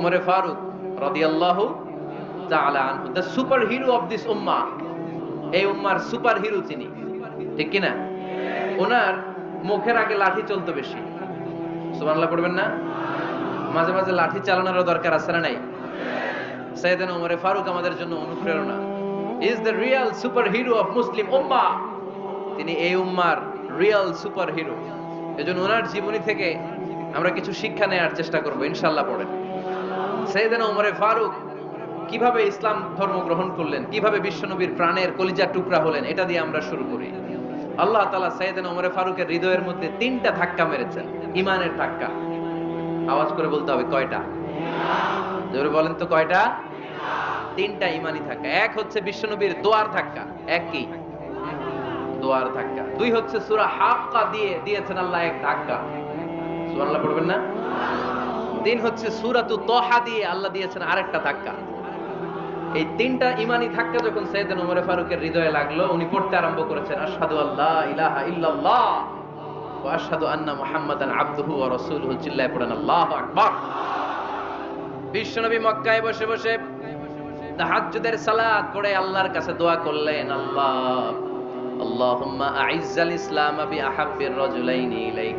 উমরে ফারুক রাদিয়াল্লাহু তাআলা আনহু সুপার হিরো অফ দিস উম্মাহ এই উম্মার সুপার হিরো তিনি। ঠিক কি না? ওনার মুখের আগে লাঠি চলতো বেশি। সুবহানাল্লাহ পড়বেন না? মাঝে মাঝে লাঠি চালানোরও দরকার আছে না নাই? উমরে ফারুক আমাদের জন্য অনুপ্রেরণা। Is the real superhero of Muslim উম্মাহ তিনি এই উম্মার রিয়েল সুপার হিরো এজন্য ওনার জীবনী থেকে আমরা কিছু শিক্ষা নেওয়ার চেষ্টা করব, ইনশাআল্লাহ পড়েন। সাইয়েদানা উমরে ফারুক, কীভাবে ইসলাম ধর্ম গ্রহণ করলেন, কীভাবে বিশ্বনবীর প্রাণের কলিজার টুকরা হলেন, এটা দিয়ে আমরা শুরু করি। আল্লাহ তাআলা সাইয়েদানা উমরে ফারুকের হৃদয়ের মধ্যে তিনটা ধাক্কা মেরেছেন ইমানের ধাক্কা। আওয়াজ করে বলতে হবে, কয়টা? জোরে বলেন তো, কয়টা? তিনটা ইমানি ধাক্কা। এক হচ্ছে বিশ্বনবীর দোয়ার ধাক্কা। এক কি? দোয়ার ধাক্কা। দুই হচ্ছে সূরা হাক্কা দিয়ে দিয়েছেন আল্লাহ এক ধাক্কা। সুবহানাল্লাহ, পড়বেন না? তিন হচ্ছে সূরাতু তোহা দিয়ে আল্লাহ দিয়েছেন আরেকটা ধাক্কা। এই তিনটা ইমানি ধাক্কা যখন সৈয়দনা ওমর ফারুকের হৃদয়ে লাগল, উনি পড়তে আরম্ভ করেছেন, আশহাদু আল্লাহ ইলাহা ইল্লাল্লাহ আন্না মুহাম্মাদান আবদুহু ওয়া রাসূলুহু চিল্লায় পড়েন, আল্লাহু আকবার। বিশ্বনবী মক্কায় বসে বসে তাহাজ্জুদের সালাত পড়ে আল্লাহর কাছে দোয়া করলেন, আল্লাহ, আল্লাহুম্মা আইজ্জাল ইসলাম বি আহাব্বির রাজুলাইনি ইলাইক।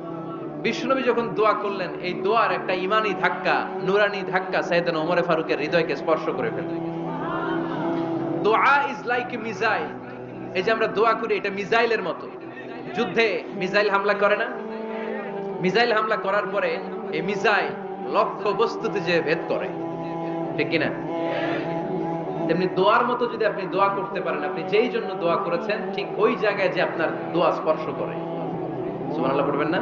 বিষ্ণুনবী যখন দোয়া করলেন, এই দোয়ার একটা ইমানি ধাক্কা, নুরানি ধাক্কা সাইয়েদানা ওমরে ফারুকের হৃদয়কে স্পর্শ করে ফেলল দোয়া ইজ লাইক এ মিসাইল। এই যে আমরা দোয়া করি, এটা মিসাইলের মতো। যুদ্ধে মিসাইল হামলা করে না? মিসাইল হামলা করার পরে এই মিসাইল লক্ষ্য বস্তুতে যে ভেদ করে। ঠিক কিনা? তেমনি দোয়ার মতো যদি আপনি দোয়া করতে পারেন, আপনি যেই জন্য দোয়া করেছেন, ঠিক ওই জায়গায় যে আপনার দোয়া স্পর্শ করে। সুবহানাল্লাহ, পড়বেন না?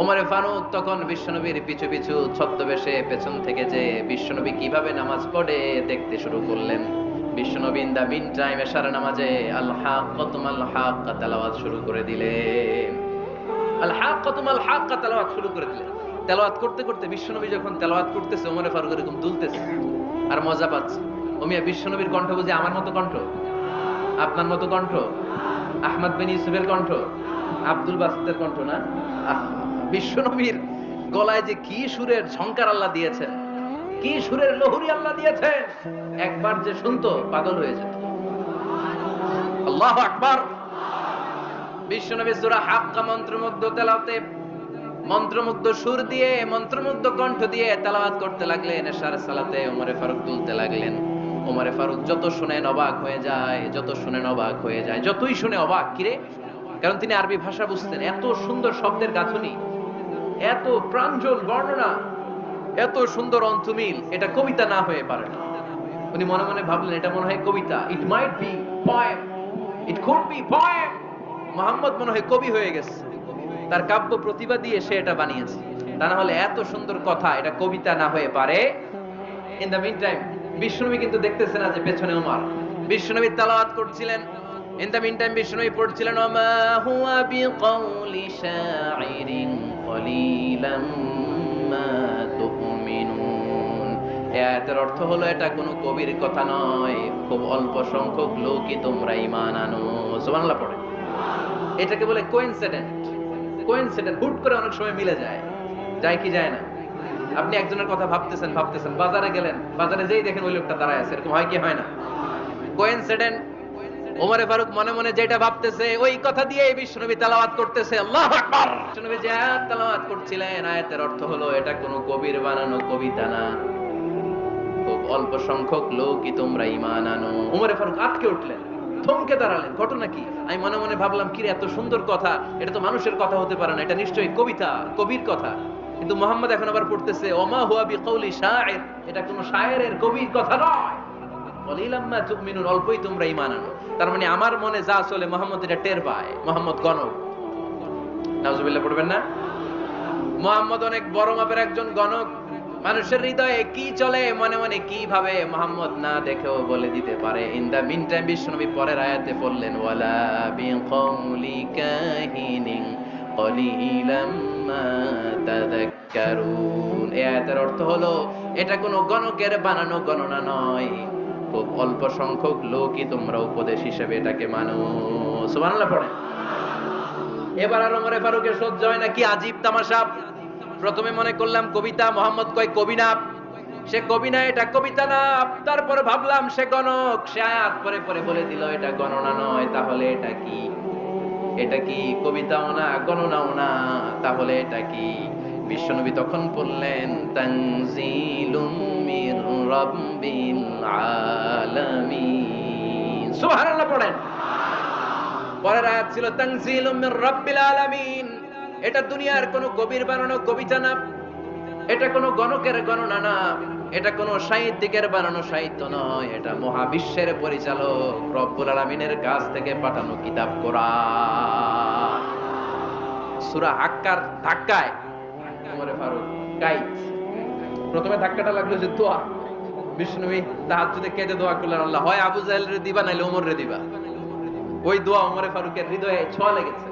ওমরে ফারুক তখন বিশ্বনবীর পিছু পিছু ছদ্মবেশে পেছন থেকে যে বিশ্বনবী কীভাবে নামাজ পড়ে দেখতে শুরু করলেন। বিশ্বনবী দা মিন টাইম এশার নামাজে আল হাক্কাতুম আল হাক্কা তেলাওয়াত শুরু করে দিলেন। আল হাক্কাতুম আল হাক্কা তেলাওয়াত শুরু করে দিলেন। তেলাওয়াত করতে করতে বিশ্বনবী যখন তেলাওয়াত করতেছে ওমরে ফারুক এরকম দুলতেছে আর মজা পাচ্ছে। ওমিয়া বিশ্বনবীর কণ্ঠ বুঝি আমার মতো কণ্ঠ? আপনার মতো কণ্ঠ? আহমদ বিন ইউসুফের কণ্ঠ? আব্দুল বাসিদের কণ্ঠ না? আহ, বিশ্বনবীর গলায় যে কি সুরের ঝংকার আল্লাহ দিয়েছেন, কি সুরের লহুরি আল্লাহ দিয়েছেন, একবার যে শুনতো পাগল হয়ে যেত। আল্লাহ আকবার। বিশ্বনবী সূরা হাক্কা তেলাওয়াতে মন্ত্রমুগ্ধ সুর দিয়ে, মন্ত্রমুগ্ধ কণ্ঠ দিয়ে তেলাওয়াত করতে লাগলেন। এশার সালাতে ওমরে ফারুক তুলতে লাগলেন। ওমরে ফারুক যত শুনেন অবাক হয়ে যায়, যত শুনেন অবাক হয়ে যায়, যতই শুনে অবাক, কিরে? কারণ তিনি আরবি ভাষা বুঝতেন। এত সুন্দর শব্দের গাঁথনি। এত প্রাঞ্জল বর্ণনা, এত সুন্দর অন্তমিল, এটা কবিতা না হয়ে পারে না। উনি মনে মনে ভাবলেন, এটা মনে হয় কবিতা। It might be poem it could be poem Mohammad মনে হয় কবি হয়ে গেছে। তার কাব্য প্রতিভা দিয়ে সে এটা বানিয়েছে। তা না হলে এত সুন্দর কথা, এটা কবিতা না হয়ে পারে। ইন দ্য মিন টাইম বিষ্ণুনবী কিন্তু দেখতেছে না যে পেছনে ওমর বিষ্ণুনবী তালাওয়াত করছিলেন। ইন দ্য মিন টাইম বিষ্ণুনবী পড়ছিলেন, ওমা হুয়া বিকাউলি শাইরিন কলিলাম মা তুমিনুন। এই আয়াতের অর্থ হলো, এটা কোনো কবির কথা নয়। খুব অল্প সংখ্যক লোকই তোমরা ঈমান আনো। সুবহানাল্লাহ পড়ে। এটাকে বলে কোইনসিডেন্ট কোইনসিডেন্ট হুট করে অনেক সময় মিলে যায়। যায় কি যায় না? আপনি একজনের কথা ভাবতেছেন ভাবতেছেন, বাজারে গেলেন, বাজারে যেই দেখেন ওই লোকটা দাঁড়ায় আছে, এরকম হয় কি হয় না? কোইনসিডেন্ট ওমরে ফারুক মনে মনে যেটা ভাবতেছে, ওই কথা দিয়ে বিশ্বনবী তেলাওয়াত করতেছে। আল্লাহু আকবার! বিশ্বনবী যে আয়াত তেলাওয়াত করছিলেন, আয়াতের অর্থ হলো, এটা কোনো কবির বানানো কবিতা না। খুব অল্প সংখ্যক লোকই তোমরা ঈমান আনো। ওমরে ফারুক আটকে উঠলেন, থমকে দাঁড়ালেন। ঘটনা কি? আমি মনে মনে ভাবলাম কি এত সুন্দর কথা। এটা তো মানুষের কথা হতে পারে না, এটা নিশ্চয়ই কবিতা, কবির কথা। কিন্তু মোহাম্মদ এখন আবার পড়তেছে, ওমা হুয়া বিকৌলি শায়ের এটা কোনো শায়েরের কবির কথা নয়। অল্পই তোমরা ঈমান আনো। তার মানে আমার মনে যা চলে, মোহাম্মদ এটা টের পায়, মোহাম্মদ গণক। পড়বেন না? মোহাম্মদ অনেক বড় মাপের একজন গণক। মানুষের হৃদয়ে কি চলে, মনে মনে মোহাম্মদ না দেখেও বলে দিতে পারে। ইন দা মিন টাইম বিশ্বনবী পরের আয়াতে বললেন ওয়ালা কলিলাম মা তাযাক্কারুন। এই আয়াতের অর্থ হলো, এটা কোনো গণকের বানানো গণনা নয়। খুব অল্প সংখ্যক লোকই তোমরা উপদেশ হিসেবে এটাকে মানো। সুবহানাল্লাহ পড়ে এবার আর ওমরে ফারুকের সহ্য হয় না, কি আজীব তামাশা। প্রথমে মনে করলাম কবিতা, মোহাম্মদ কয় কবি না সে কবি না এটা কবিতা না, তারপরে ভাবলাম সে গণক। সে আয়াত পরে পরে বলে দিল, এটা গণনা নয়, তাহলে এটা কি? এটা কি কবিতাও না, গণনাও না, তাহলে এটা কি? বিশ্বনবী তখন বললেন, তানজিলুম মির এটা দুনিয়ার কবির বানানো কবিতা না এটা গণকের গণনা না, এটা সাহিত্যিকের বানানো সাহিত্য নয়, এটা মহাবিশ্বের পরিচালক রব্বুল আলামিনের কাছ থেকে পাঠানো কিতাব কোরআন। সূরা হাক্কার ধাক্কায় ফারুক প্রথমে ধাক্কাটা লাগল যে দোয়া। বিষ্ণুবী তাহাজ্জুদে কেঁদে দোয়া করলেন, আল্লাহ, হয় আবু জাহেলের দিবা নাইলে ওমরের দিবা। ওই দোয়া ওমরে ফারুকের হৃদয়ে ছোঁয়া লেগেছে।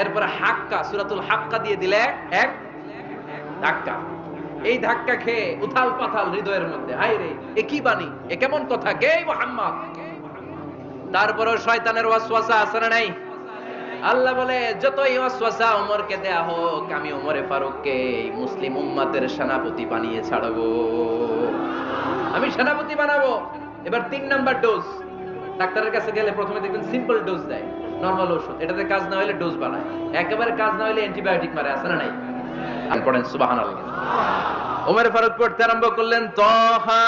এরপরে হাক্কা, সুরাতুল হাক্কা দিয়ে দিলে এক ধাক্কা। এই ধাক্কা খেয়ে উথাল পাথাল হৃদয়ের মধ্যে হাই রে, এ কি বাণী, এ কেমন কথা কে মোহাম্মদ। তারপরেও শয়তানের ওয়াসওয়াসা আছে না নাই? আল্লাহ বলে, যতই ওয়াসওয়াসা ওমরকে দেয়া হোক, আমি ওমরে ফারুককে মুসলিম উম্মাতের সেনাপতি বানিয়ে ছাড়বো। আমি সেনাপতি বানাবো এবার তিন নাম্বার ডোজ ডাক্তারের কাছে গেলে প্রথমে দেখবেন সিম্পল ডোজ দেয় নরমাল ওষুধ এটাতে কাজ না হলে ডোজ বানায় একেবারে কাজ না হলে অ্যান্টিবায়োটিক মারে আছে না নাই আর পড়েন সুবহানাল্লাহ ওমর ফারুক পড়তে আরম্ভ করলেন তহা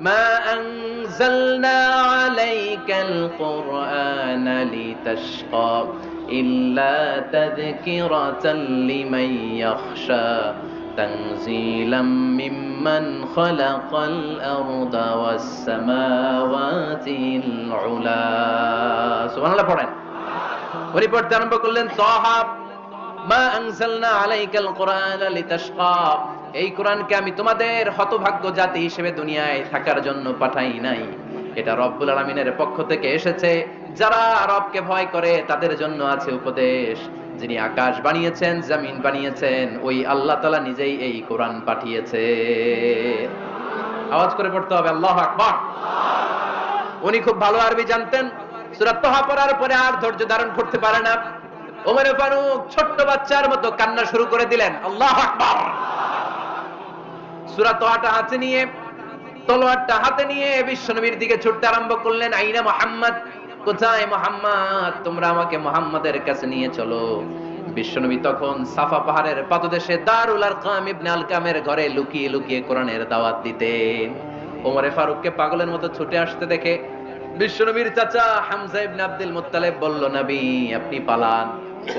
ما أنزلنا عليك القرآن لتشقى إلا تذكرة لمن يخشى تنزيلا ممن خلق الأرض والسماوات العلا سبحان الله পড়েন উনি পড়তে আরম্ভ করলেন তহা মা আনজালনা আলাইকাল কোরআন লিতাশকা এই কোরআনকে আমি তোমাদের হতভাগ্য জাতি হিসেবে দুনিয়ায় থাকার জন্য পাঠাই নাই এটা রব্বুল আলামিনের পক্ষ থেকে এসেছে যারা রবকে ভয় করে তাদের জন্য আছে উপদেশ যিনি আকাশ বানিয়েছেন, জমিন বানিয়েছেন, ওই আল্লাহ তাআলা নিজেই এই কোরআন পাঠিয়েছে। আওয়াজ করে পড়তে হবে, আল্লাহু আকবার। উনি খুব ভালো আরবি জানতেন। পড়ার পরে আর ধৈর্য ধারণ করতে পারে না। ফারুক ছোট্ট বাচ্চার মতো কান্না শুরু করে দিলেন, আল্লাহ আকবার। হাতে নিয়ে, তলোয়ারটা হাতে নিয়ে বিশ্বনবীর দিকে ছুটতে আরম্ভ করলেন, আইনা মোহাম্মদ। কোথায় মোহাম্মদ? তোমরা আমাকে মোহাম্মদের কাছে নিয়ে চলো। বিশ্বনবী তখন সাফা পাহাড়ের পাদদেশে দারুল আরকাম ইবনে আলকামের ঘরে লুকিয়ে লুকিয়ে কোরআনের দাওয়াত দিতেন। ওমরে ফারুককে পাগলের মতো ছুটে আসতে দেখে বিশ্বনবীর চাচা হামজা ইবনে আব্দুল মুত্তালিব বলল, নবী, আপনি পালান।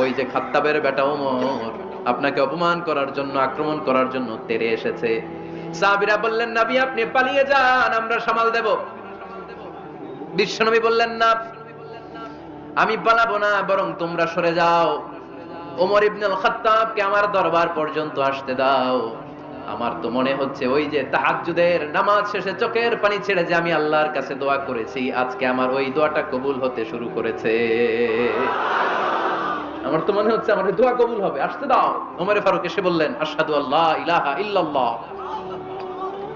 ওই যে খাত্তাবের বেটা ওমর আপনাকে অপমান করার জন্য, আক্রমণ করার জন্য তেরে এসেছে। সাহাবীরা বললেন, নবী, আপনি পালিয়ে যান, আমরা সামাল দেব। বিশ্বনবী বললেন, না আমি পালাবো না, বরং তোমরা সরে যাও। ওমর ইবনুল খাত্তাবকে আমার দরবার পর্যন্ত আসতে দাও। আমার তো মনে হচ্ছে ওই যে তাহাজ্জুদের নামাজ শেষে চোখের পানি ছেড়ে যে আমি আল্লাহর কাছে দোয়া করেছি, আজকে আমার ওই দোয়াটা কবুল হতে শুরু করেছে। আমার তো মনে হচ্ছে আমার দোয়া কবুল হবে। আসতে দাও। ওমরে ফারুক এসে বললেন, আশহাদু আল্লাহ ইলাহা ইল্লাল্লাহ।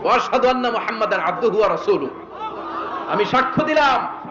ওয়া আশহাদু আন্না মুহাম্মাদান আবদুহু ওয়া রাসূলুহু। আমি সাক্ষ্য দিলাম।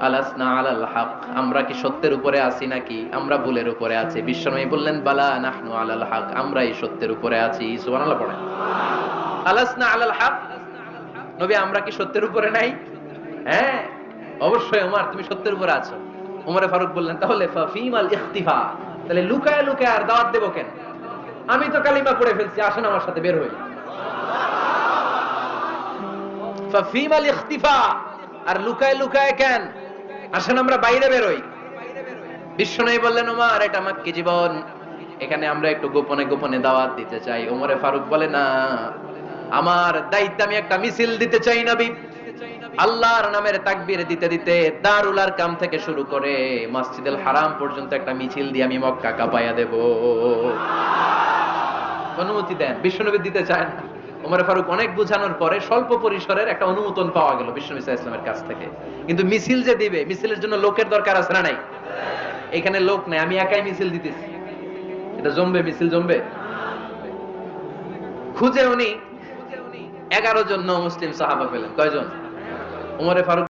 আলাসনা আলাল হক। আমরা কি সত্যের উপরে আছি নাকি? আমরা ভুলের উপরে আছি। বিশ্বনবী বললেন, বালা নাহনু আলাল হক। আমরাই সত্যের উপরে আছি। সুবহানাল্লাহ পড়েন। আলাসনা আলাল হক? নবী, আমরা কি সত্যের উপরে নাই? হ্যাঁ অবশ্যই ওমর তুমি সত্যের উপরে আছো। ওমরে ফারুক বললেন, তাহলে ফাফিমাল ইখতিফা। তাহলে লুকায় লুকায় আর দাওয়াত দেবো কেন? আমি তো কালিমা পড়ে ফেলছি, আসেন আমার সাথে, বের হই। ফাফিমাল ইখতিফা। আর লুকায় লুকায় কেন? আসেন, আমরা বাইরে বেরোই। বিশ্বনবী বললেন, ওমর, এটা মাক্কি জীবন। এখানে আমরা একটু গোপনে গোপনে দাওয়াত দিতে চাই। ওমরে ফারুক বলে, না, আমার দায়িত্ব আমি একটা মিছিল দিতে চাই নবী। আল্লাহর নামের তাকবীর দিতে দিতে দারুল কাম থেকে শুরু করে মসজিদুল হারাম পর্যন্ত একটা মিছিল দিয়ে আমি মক্কা কাঁপাইয়া দেব। অনুমতি দেন বিশ্বনবী দিতে চায় না। ওমর ফারুক অনেক বুঝানোর পরে স্বল্প পরিসরের একটা অনুমোদন পাওয়া গেল বিশ্ব সাল্লাল্লাহু ইসলামের কাছ থেকে। কিন্তু মিছিল যে দিবে, মিছিলের জন্য লোকের দরকার আছে না নাই? এখানে লোক নাই, আমি একাই মিছিল দিতেছি। এটা জমবে, মিছিল জমবে? খুঁজে উনি এগারো জন মুসলিম সাহাবা পেলেন। কয়জন? উমরে ফারুক